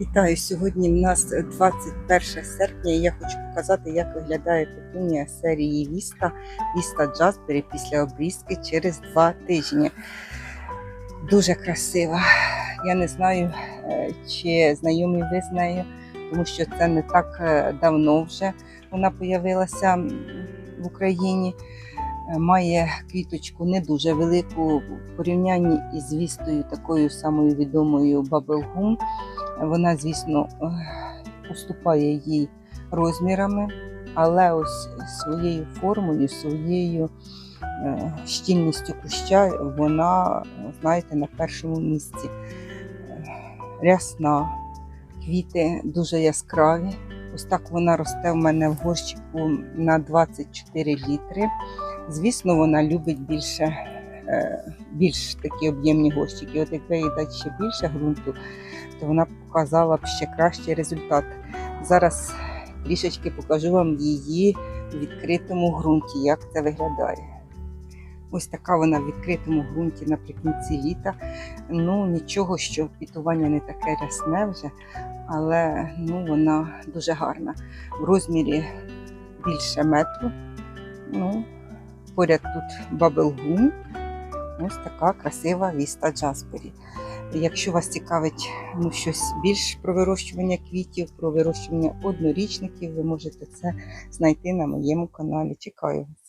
Вітаю! Сьогодні в нас 21 серпня і я хочу показати, як виглядає петунія серії Віста Віста Джаспері після обрізки через два тижні. Дуже красива. Я не знаю, е, чи знайомі ви з нею, тому що це не так е, давно вже вона появилася в Україні. Е, Має квіточку не дуже велику в порівнянні із вістою такою самою відомою Bubble вона, звісно, уступає їй розмірами, але ось своєю формою, своєю е, щільністю куща вона, знаєте, на першому місці. Е, Рясна, квіти дуже яскраві. Ось так вона росте в мене в горщику на 24 літри. Звісно, вона любить більше, е, більш такі об'ємні горщики. От якби їй дати ще більше ґрунту, то вона показала б ще кращий результат. Зараз трішечки покажу вам її в відкритому ґрунті, як це виглядає. Ось така вона в відкритому ґрунті наприкінці літа. Ну, нічого, що квітування не таке рясне вже, але ну, вона дуже гарна. В розмірі більше метру. Ну, поряд тут бабелгум. Ось така красива віста Джаспері. Якщо вас цікавить ну, щось більш про вирощування квітів, про вирощування однорічників, ви можете це знайти на моєму каналі. Чекаю вас.